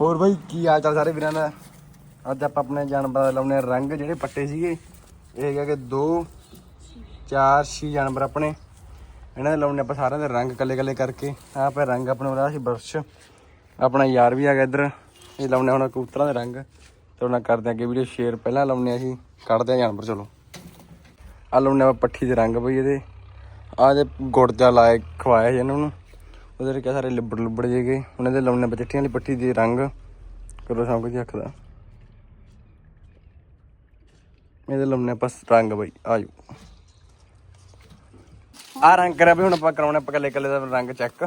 ਹੋਰ ਬਾਈ, ਕੀ ਹਾਲ ਚਾਲ ਸਾਰੇ ਵੀਰਾਂ ਦਾ? ਅੱਜ ਆਪਾਂ ਆਪਣੇ ਜਾਨਵਰਾਂ ਦਾ ਲਾਉਣੇ ਆ ਰੰਗ ਜਿਹੜੇ ਪੱਟੇ ਸੀਗੇ। ਇਹ ਹੈਗਾ ਕਿ 2 4 6 ਜਾਨਵਰ ਆਪਣੇ। ਇਹਨਾਂ ਦੇ ਲਾਉਣੇ ਆਪਾਂ ਸਾਰਿਆਂ ਦੇ ਰੰਗ ਕੱਲੇ ਕੱਲੇ ਕਰਕੇ। ਆਹ ਆਪਾਂ ਰੰਗ ਆਪਣੇ ਉਹਦਾ ਸੀ ਬਰਸ਼। ਆਪਣਾ ਯਾਰ ਵੀ ਆ ਗਿਆ ਇੱਧਰ। ਇਹ ਲਾਉਣੇ ਹੁਣ ਕਬੂਤਰਾਂ ਦੇ ਰੰਗ। ਤੇ ਉਹਨਾਂ ਕਰਦੇ ਆ ਅੱਗੇ ਵੀਡੀਓ ਸ਼ੇਅਰ। ਪਹਿਲਾਂ ਲਾਉਣੇ ਆ ਅਸੀਂ, ਕੱਢਦੇ ਆ ਜਾਨਵਰ, ਚਲੋ। ਆ ਲਾਉਣੇ ਆਪਾਂ ਪੱਠੀ ਦੇ ਰੰਗ ਬਈ ਇਹਦੇ। ਆ ਜੇ ਗੁੜ ਜਾ ਲਾਏ ਖਵਾਇਆ ਸੀ ਇਹਨਾਂ ਨੂੰ। ਉਹਦੇ ਵਿੱਚ ਸਾਰੇ ਲਿਬੜ ਲੁਬੜ ਜੇਗੇ ਉਹਨਾਂ ਦੇ ਲਾਉਣੇ ਬਚੱਟੀਆਂ ਵਾਲੀ ਪੱਠੀ ਦੇ ਰੰਗ ਕਰੋ ਸਭ ਕੁਝ ਰੱਖਦਾ ਇਹਦੇ ਲਾਉਣੇ ਆਪਾਂ ਰੰਗ ਬਈ ਆਜੋ। ਆ ਰੰਗ ਕਰਿਆ ਵੀ ਹੁਣ ਆਪਾਂ ਕਰਾਉਣਾ ਆਪਾਂ ਕੱਲੇ ਕੱਲੇ ਦਾ ਰੰਗ ਚੈੱਕ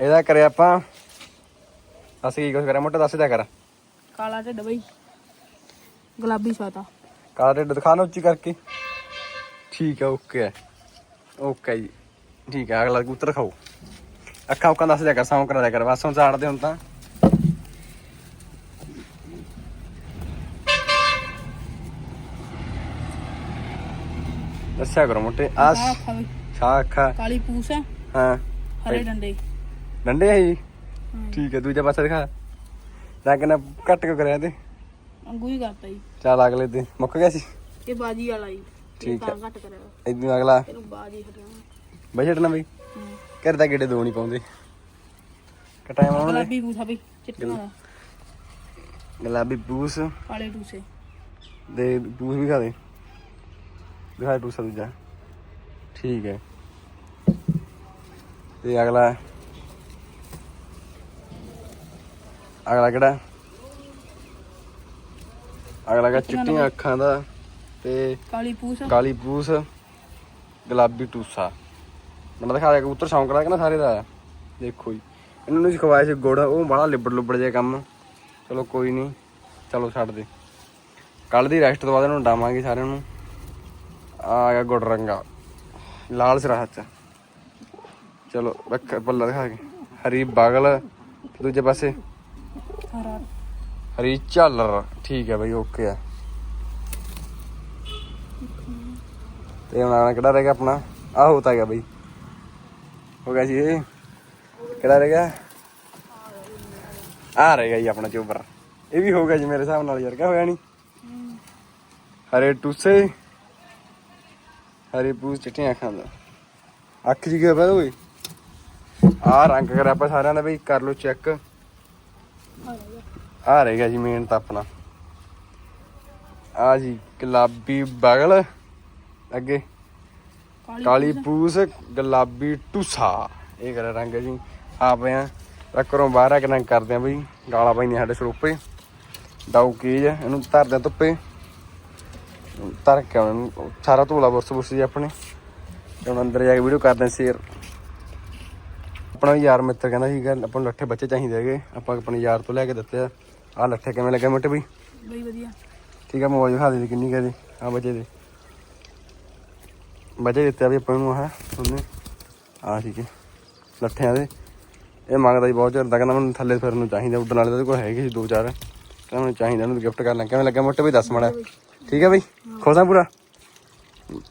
ਇਹਦਾ ਕਰਿਆ ਆਪਾਂ ਅਸੀਂ ਕੀ ਕੁਝ ਕਰਿਆ? ਮੋਟਾ ਦੱਸ ਦਿਆ ਕਰ। ਕਾਲਾ ਢਿੱਡ ਬਈ। ਗੁਲਾਬੀ ਛਾਤਾ। ਕਾਲਾ ਢਿੱਡ ਦਿਖਾ ਨਾ ਉੱਚੀ ਕਰਕੇ। ਠੀਕ ਹੈ ਓਕੇ ਹੈ ਓਕੇ ਜੀ। ਠੀਕ ਹੈ ਅਗਲਾ ਕਬੂਤਰ ਖਾਓ ਅੱਖਾਂ ਉੱਕਾਂ ਦੱਸ ਦਿਆ ਕਰ ਸੌਂ ਕਰਾ ਦਿਆ ਕਰ ਬਸ ਹੁਣ ਹੁਣ ਤਾਂ। ਦੱਸਿਆ ਕਰੋ ਮੋਟੇ ਆ ਛਾ ਅੱਖਾਂ ਕਾਲੀ ਪੂਛ ਹੈ। ਹਾਂ। ਹਰੇ ਡੰਡੇ। ਡੰਡੇ ਹੈ ਜੀ? ਹਾਂ। ਠੀਕ ਹੈ ਦੂਜਾ ਪਾਸਾ ਦਿਖਾ। ਰੰਗ ਨਾ ਘੱਟ ਕਿਉਂ ਕਰਿਆ ਤੇ ਅੰਗੂ ਹੀ ਕਰਤਾ ਜੀ। ਚੱਲ ਅਗਲੇ ਤੇ ਮੁੱਕ ਗਿਆ ਸੀ? ਇਹ ਬਾਜੀ ਵਾਲਾ ਜੀ। ਠੀਕ ਤਾਂ ਘੱਟ ਕਰਿਆ। ਇਦੋਂ ਅਗਲਾ ਇਹਨੂੰ ਬਾਜੀ ਹਟਾਉਣਾ। ਬਜਟ ਨਾ ਬਈ। ਘਰ ਦਾ ਗੇੜੇ ਦੋ ਨਹੀਂ ਪਾਉਂਦੇ। ਕਟਾਇਆ ਮਾਉਣੇ ਗੁਲਾਬੀ ਆ ਬਈ ਚਿੱਟੀਆਂ ਦਾ ਗੁਲਾਬੀ ਪੂਸ ਕਾਲੇ ਟੂਸੇ ਦੇ ਪੂਸ ਵੀ ਖਾ ਦੇ। ਦਿਖਾ ਪੂਸ ਦੂਜਾ। ਠੀਕ ਹੈ। ਤੇ ਅਗਲਾ। ਅਗਲਾ ਕਿਹੜਾ? ਅਗਲਾ ਕਾ ਚਿੱਟੀਆਂ ਅੱਖਾਂ ਦਾ ਤੇ ਕਾਲੀ ਪੂਛ ਕਾਲੀ ਪੂਸ ਗੁਲਾਬੀ ਟੂਸਾ। ਮੈਨੂੰ ਦਿਖਾ ਦੇ ਕਬੂਤਰ ਸ਼ੌਂਕ ਦਾ ਕਿ ਨਾ ਸਾਰੇ ਦਾ। ਆ। ਦੇਖੋ ਜੀ। ਇਹਨਾਂ ਨੂੰ ਸਿਖਵਾਇਆ ਸੀ ਗੁੜ, ਉਹ ਬੜਾ ਲਿਬੜ ਲੁਬੜ ਜਿਹਾ ਕੰਮ। ਚਲੋ ਕੋਈ ਨਹੀਂ, ਚਲੋ ਛੱਡ ਦੇ। ਕੱਲ ਦੀ ਰੈਸਟ ਤੋਂ ਬਾਅਦ ਇਹਨੂੰ ਡਾਵਾਂਗੇ ਸਾਰਿਆਂ ਨੂੰ। ਆ ਗਿਆ ਗੁੜ ਰੰਗਾ। ਲਾਲ ਸਿਰਾ ਚ। ਚਲੋ, ਰੱਖ, ਪੱਲਾ ਦਿਖਾ ਕੇ। ਹਰੀ ਬਾਗਲ, ਦੂਜੇ ਪਾਸੇ। ਹਰੀ ਝਾਲਰ। ਠੀਕ ਹੈ ਬਈ ਓਕੇ ਆ ਤੇ ਹੁਣ ਆਣਾ ਕਿਹੜਾ ਰਹਿ ਗਿਆ ਆਪਣਾ? ਆਹ ਹੋ ਤਾਂ ਗਿਆ ਬਈ। ਹੋ ਗਿਆ ਜੀ ਇਹ। ਕਿਹੜਾ ਰਹਿ ਗਿਆ? ਆ ਰਹਿ ਗਿਆ ਜੀ ਆਪਣਾ ਚੋਬਰ। ਇਹ ਵੀ ਹੋ ਗਿਆ ਜੀ ਮੇਰੇ ਹਿਸਾਬ ਨਾਲ ਯਾਰ, ਕਿਆ ਹੋਇਆ ਨਹੀਂ ਹਰੇ ਟੂਸੇ। ਹਰੇ ਪੂਸ ਚਿੱਟੀਆਂ ਅੱਖਾਂ ਦਾ। ਅੱਖ ਜੀ ਗਿਆ ਓਏ ਆ ਰੰਗ ਕਰਿਆ ਆਪਾਂ ਸਾਰਿਆਂ ਦਾ ਬਈ, ਕਰ ਲਓ ਚੈੱਕ। ਆ ਰਹਿ ਗਿਆ ਜੀ ਮੇਨ ਤਾਂ ਆਪਣਾ। ਆ ਜੀ ਗੁਲਾਬੀ ਬਗਲ। ਅੱਗੇ। ਕਾਲੀ ਪੂਸ। ਗੁਲਾਬੀ ਟੁਸਾ ਇਹ ਕਰਿਆ ਰੰਗ ਜੀ। ਆ। ਪਏ ਆ ਰੱਕਰੋਂ ਬਾਹਰ ਆ ਕੇ ਰੰਗ ਕਰਦੇ ਆ ਬਈ। ਗਾਲਾਂ ਪੈਂਦੀਆਂ ਸਾਡੇ ਸਰੂਪੇ। ਡਾਊ ਕੀਜ ਇਹਨੂੰ ਧਰਦੇ ਧੁੱਪੇ। ਧਰ ਕੇ ਉਹਨੂੰ ਸਾਰਾ ਧੂਲਾ ਬੁਰਸ ਬੁਰਸ ਜੀ ਆਪਣੇ। ਤੇ ਹੁਣ ਅੰਦਰ ਜਾ ਕੇ ਵੀਡੀਓ ਕਰਦੇ ਆ ਸ਼ੇਅਰ। ਆਪਣਾ ਯਾਰ ਮਿੱਤਰ ਕਹਿੰਦਾ ਸੀਗਾ ਆਪਾਂ ਨੂੰ ਲੱਠੇ ਬੱਚੇ ਚਾਹੀਦੇ ਹੈਗੇ। ਆਪਾਂ ਆਪਣੇ ਯਾਰ ਤੋਂ ਲੈ ਕੇ ਦਿੱਤੇ ਆ। ਆ ਲੱਠੇ ਕਿਵੇਂ ਲੱਗੇ ਮੋਟੇ ਬਈ? ਬਈ ਵਧੀਆ। ਠੀਕ ਆ ਮੋਬਾਈਲ ਦਿਖਾ ਦੇ ਕਿੰਨੀ ਕਹਦੇ ਆ ਬੱਚੇ ਦੇ। ਵਜੇ ਦਿੱਤਾ ਵੀ ਆਪਾਂ ਨੂੰ ਆਹ ਉਹਨੇ। ਆ ਠੀਕ ਹੈ, ਲੱਠਿਆਂ ਦੇ। ਇਹ ਮੰਗਦਾ ਜੀ ਬਹੁਤ ਚਿਰ ਦਾ, ਕਹਿੰਦਾ ਮੈਨੂੰ ਥੱਲੇ ਫਿਰਨ ਨੂੰ ਚਾਹੀਦਾ, ਉੱਡਣ ਵਾਲੇ ਤਾਂ ਕੋਲ ਹੈਗੇ ਸੀ ਦੋ ਚਾਰ। ਕਹਿੰਦਾ ਮੈਨੂੰ ਚਾਹੀਦਾ, ਉਹਨੂੰ ਗਿਫਟ ਕਰ ਲਾਂ। ਕਿਵੇਂ ਲੱਗਿਆ ਮੋਟੇ ਵੀ ਦੱਸ ਮੜਾ। ਠੀਕ ਹੈ ਬਈ ਖੋਸਾਂ ਪੂਰਾ?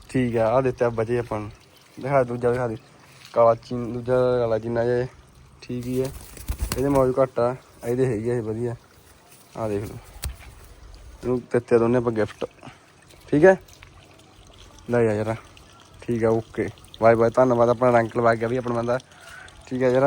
ਠੀਕ ਆ ਆ ਦਿੱਤਾ ਬੱਚੇ ਆਪਾਂ ਨੂੰ। ਦਿਖਾ, ਦੂਜਾ ਦਿਖਾ ਦੇ। ਕਾਲਾ ਚੀਨ ਦੂਜਾ ਕਾਲਾ ਚੀਨਾ ਜੇ ਠੀਕ ਹੀ ਹੈ, ਇਹਦੇ ਮੌਜ ਘੱਟ ਆ ਇਹਦੇ ਹੈਗੀ ਆ, ਇਹ ਵਧੀਆ। ਆ ਦੇਖ ਲਓ। ਇਹਨੂੰ ਦਿੱਤੇ ਦੋਨੇ ਆਪਾਂ ਗਿਫਟ ਠੀਕ ਹੈ? ਲੈ ਜਾ ਜਰਾ। ਠੀਕ ਹੈ ਓਕੇ ਬਾਏ ਬਾਏ ਧੰਨਵਾਦ, ਆਪਣਾ ਰੰਗ ਲਵਾ ਗਿਆ ਵੀ ਆਪਣਾ ਬੰਦਾ। ਠੀਕ ਹੈ ਯਾਰ